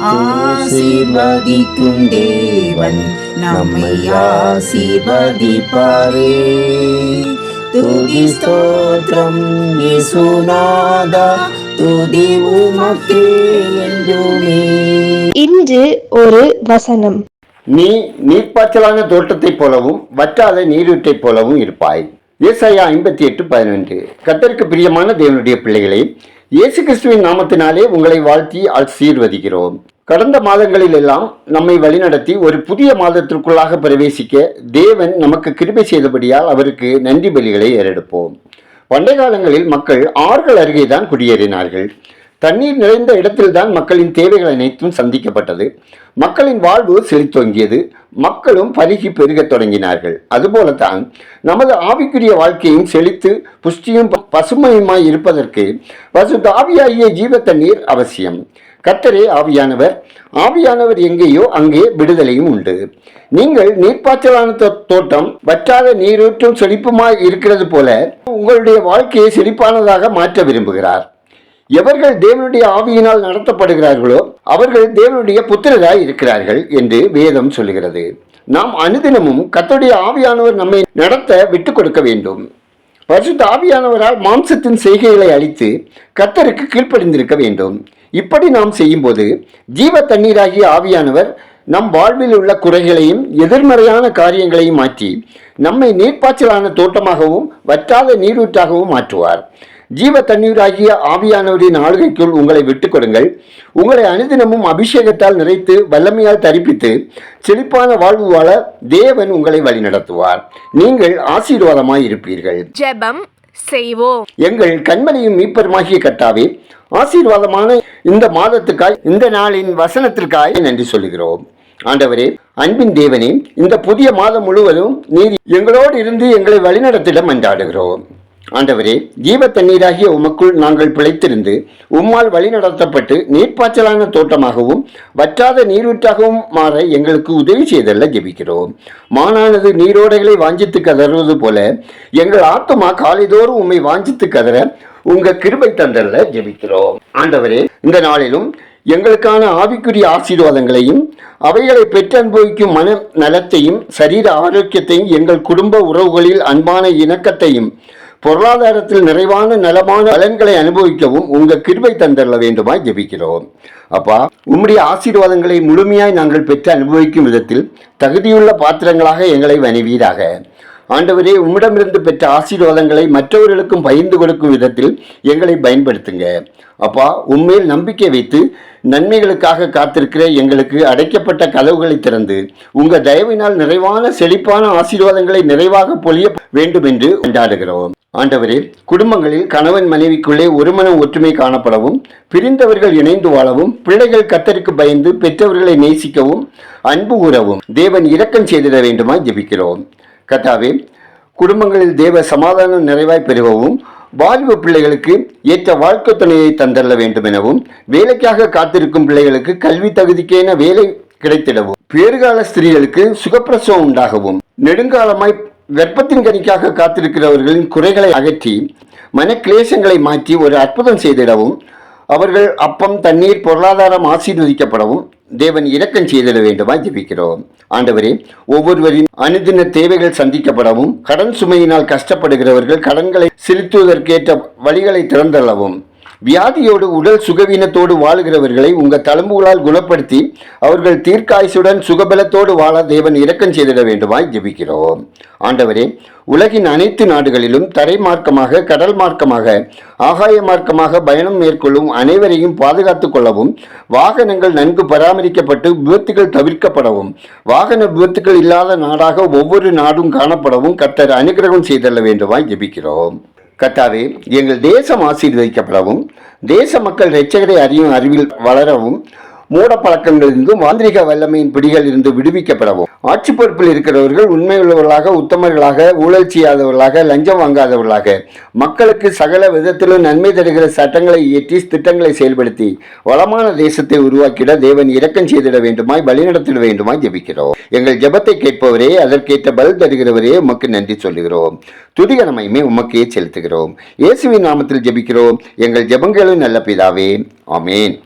ஆசீர்வதிக்கும் தேவன் நம்மை ஆசீர்வதிப்பாரே. துதி ஸ்தோத்திரம் இயேசுநாதா துதி உமக்கே என்றுமே. இன்று ஒரு வசனம். நீ நீர்ப்பாய்ச்சலான தோட்டத்தைப் போலவும் வற்றாத நீரூற்றைப் போலவும் இருப்பாய். ஏசாயா ஐம்பத்தி எட்டு பதினொன்று. கத்தருக்கு பிரியமான தேவனுடைய பிள்ளைகளே இயேசு கிறிஸ்துவின் நாமத்தினாலே உங்களை வாழ்த்தி ஆசீர்வதிக்கிறோம். கடந்த மாதங்களில் எல்லாம் நம்மை வழிநடத்தி ஒரு புதிய மாதத்திற்குள்ளாக பிரவேசிக்க தேவன் நமக்கு கிருபை செய்தபடியால் அவருக்கு நன்றி பலிகளை ஏறெடுப்போம். பண்டை காலங்களில் மக்கள் ஆறுகள் அருகே தான் குடியேறினார்கள். தண்ணீர் நிறைந்த இடத்தில்தான் மக்களின் தேவைகள் அனைத்தும் சந்திக்கப்பட்டது. மக்களின் வாழ்வு செழித்தோங்கியது. மக்களும் பருகி பெருகத் தொடங்கினார்கள். அதுபோலத்தான் நமது ஆவிக்குரிய வாழ்க்கையும் செழித்து புஷ்டியும் ப- பசுமையுமாய் இருப்பதற்கு பசு ஆவியாகிய ஜீவ தண்ணீர் அவசியம். கத்தரே ஆவியானவர் ஆவியானவர் எங்கேயோ அங்கே விடுதலையும் உண்டு. நீங்கள் நீர்ப்பாய்ச்சலான தோ- தோட்டம் வற்றாத நீரூற்றும் செழிப்புமாய் இருக்கிறது போல உங்களுடைய வாழ்க்கையை செழிப்பானதாக மாற்ற விரும்புகிறார். எவர்கள் தேவனுடைய ஆவியினால் நடத்தப்படுகிறார்களோ அவர்கள் தேவனுடைய புத்திரராய் இருக்கிறார்கள் என்று வேதம் சொல்லுகிறது. நாம் அனுதினமும் கத்தோடைய ஆவியானவர் நம்மை நடத்த விட்டு கொடுக்க வேண்டும். பரிசுத்த ஆவியானவரால் மாம்சத்தின் செய்கைகளை அழித்து கர்த்தருக்கு கீழ்ப்படிந்திருக்க வேண்டும். இப்படி நாம் செய்யும்போது ஜீவ தண்ணீராகிய ஆவியானவர் நம் வாழ்வில் உள்ள குறைகளையும் எதிர்மறையான காரியங்களையும் மாற்றி நம்மை நீர்ப்பாய்ச்சலான தோட்டமாகவும் வற்றாத நீரூற்றாகவும் மாற்றுவார். ஜீவ தண்ணீராகிய ஆவியானவரின் ஆளுகைக்குள் உங்களை விட்டுக் கொடுங்கள். உங்களை அனுதினமும் அபிஷேகத்தால் நிறைத்து வல்லமையால் தரிப்பித்து செழிப்பான வாழ்வு வாழ தேவன் உங்களை வழிநடத்துவார். நீங்கள் ஆசீர்வாதமாய் இருப்பீர்கள். ஜெபம் செய்வோம். எங்கள் கண்மலையும் மீப்பருமாகிய கட்டாவே ஆசீர்வாதமான இந்த மாதத்துக்காய் இந்த நாளின் வசனத்திற்காய் நன்றி சொல்லுகிறோம். ஆண்டவரே அன்பின் தேவனே இந்த புதிய மாதம் முழுவதும் நீர் எங்களோடு இருந்து எங்களை வழிநடத்திட மன்றாடுகிறோம் ஆண்டவரே ஜீவ தண்ணீராகிய உமக்குள் நாங்கள் பிழைத்திருந்து உம்மால் வழிநடத்தப்பட்டு நீர்ப்பாய்ச்சலான தோட்டமாகவும் வற்றாத நீரூற்றாகவும் மாற எங்களுக்கு உதவி செய்தல்ல ஜெபிக்கிறோம். மானானது நீரோடைகளை வாஞ்சித்து கதறுவது போல எங்கள் ஆத்மா காலைதோறும் உம்மை வாஞ்சித்து கதற உங்க கிருபை தந்தல்ல ஜெபிக்கிறோம். ஆண்டவரே இந்த நாளிலும் எங்களுக்கான ஆவிக்குரிய ஆசீர்வாதங்களையும் அவைகளை பெற்று அனுபவிக்கும் மன நலத்தையும் சரீர ஆரோக்கியத்தையும் எங்கள் குடும்ப உறவுகளில் அன்பான இணக்கத்தையும் பொருளாதாரத்தில் நிறைவான நலமான பலன்களை அனுபவிக்கவும் உங்க கிருபை தந்தரல வேண்டுமாய் ஜெபிக்கிறோம். அப்பா உம்முடைய ஆசீர்வாதங்களை முழுமையாய் நாங்கள் பெற்று அனுபவிக்கும் விதத்தில் தகுதியுள்ள பாத்திரங்களாக எங்களை வணிவீராக ஆண்டவரே உம்மிடமிருந்து பெற்ற ஆசீர்வாதங்களை மற்றவர்களுக்கும் பகிர்ந்து கொடுக்கும் விதத்தில் எங்களை பயன்படுத்துங்க. அப்பா உண்மையில் நம்பிக்கை வைத்து நன்மைகளுக்காக காத்திருக்கிற எங்களுக்கு அடைக்கப்பட்ட கதவுகளை திறந்து உங்க தயவினால் நிறைவான செழிப்பான ஆசீர்வாதங்களை நிறைவாக பொழிய வேண்டும் என்று கொண்டாடுகிறோம். ஆண்டவரே குடும்பங்களில் கணவன் மனைவிக்குள்ளே ஒருமன ஒற்றுமை காணப்படவும் பிரிந்தவர்கள் இணைந்து வாழவும் பிள்ளைகள் கத்தருக்கு பயந்து பெற்றவர்களை நேசிக்கவும் அன்பு கூறவும் தேவன் இரக்கம் செய்திட வேண்டுமாய் ஜெபிக்கிறோம். கட்டாவே குடும்பங்களில் தேவ சமாதானம் நிறைவாய் பெருகவும் வாலிப பிள்ளைகளுக்கு ஏற்ற வாழ்க்கை துணையை தந்தள்ள வேண்டும் எனவும் வேலைக்காக காத்திருக்கும் பிள்ளைகளுக்கு கல்வி தகுதிக்கேன வேலை கிடைத்திடவும் பேறுகால ஸ்திரீகளுக்கு சுகப்பிரசவம் உண்டாகவும் நெடுங்காலமாய் வெப்பத்தின் கனிக்காக காத்திருக்கிறவர்களின் குறைகளை அகற்றி மனக்லேசங்களை மாற்றி ஒரு அற்புதம் செய்திடவும் அவர்கள் அப்பம் தண்ணீர் பொருளாதாரம் ஆசீர்வதிக்கப்படவும் தேவன் இரக்கம் செய்திட வேண்டுமா ஜெபிக்கிறோம். ஆண்டவரே ஒவ்வொருவரின் அனுதின தேவைகள் சந்திக்கப்படவும் கடன் சுமையினால் கஷ்டப்படுகிறவர்கள் கடன்களை செலுத்துவதற்கேற்ற வழிகளை திறந்தள்ளவும். வியாதியோடு உடல் சுகவீனத்தோடு வாழுகிறவர்களை உங்கள் தழும்புகளால் குணப்படுத்தி அவர்கள் தீர்க்காயுசுடன் சுகபலத்தோடு வாழ தேவன் இரக்கம் செய்திட வேண்டுமாய் ஜெபிக்கிறோம். ஆண்டவரே உலகின் அனைத்து நாடுகளிலும் தரை மார்க்கமாக கடல் மார்க்கமாக ஆகாய மார்க்கமாக பயணம் மேற்கொள்ளும் அனைவரையும் பாதுகாத்துக் கொள்ளவும் வாகனங்கள் நன்கு பராமரிக்கப்பட்டு விபத்துகள் தவிர்க்கப்படவும் வாகன விபத்துகள் இல்லாத நாடாக ஒவ்வொரு நாடும் காணப்படவும் கத்தர் அனுகிரகம் செய்தள்ள வேண்டுமாய் ஜெபிக்கிறோம். கத்தாவே எங்கள் தேசம் ஆசீர்வதிக்கப்படவும் தேச மக்கள் இரட்சகரை அறியும் அறிவில் வளரவும் மூட பழக்கங்களிலிருந்தும் மாந்திரிக வல்லமையின் பிடிகள் இருந்து விடுவிக்கப்படவும். ஆட்சி பொறுப்பில் இருக்கிறவர்கள் உண்மையுள்ளவர்களாக உத்தமர்களாக ஊழல் செய்யாதவர்களாக லஞ்சம் வாங்காதவர்களாக. மக்களுக்கு சகல விதத்திலும் நன்மை தருகிற சட்டங்களை இயற்றி திட்டங்களை செயல்படுத்தி வளமான தேசத்தை உருவாக்கிட தேவன் இரக்கம் செய்திட வேண்டுமாய் வழிநடத்திட வேண்டுமாய் ஜெபிக்கிறோம். எங்கள் ஜெபத்தை கேட்பவரே அதற்கேற்ற பதில் தருகிறவரே உமக்கு நன்றி சொல்லுகிறோம். துதிகரமையுமே உமக்கே செலுத்துகிறோம். இயேசுவின் நாமத்தில் ஜெபிக்கிறோம். எங்கள் ஜெபங்களும் நல்ல பிதாவே. ஆமேன்.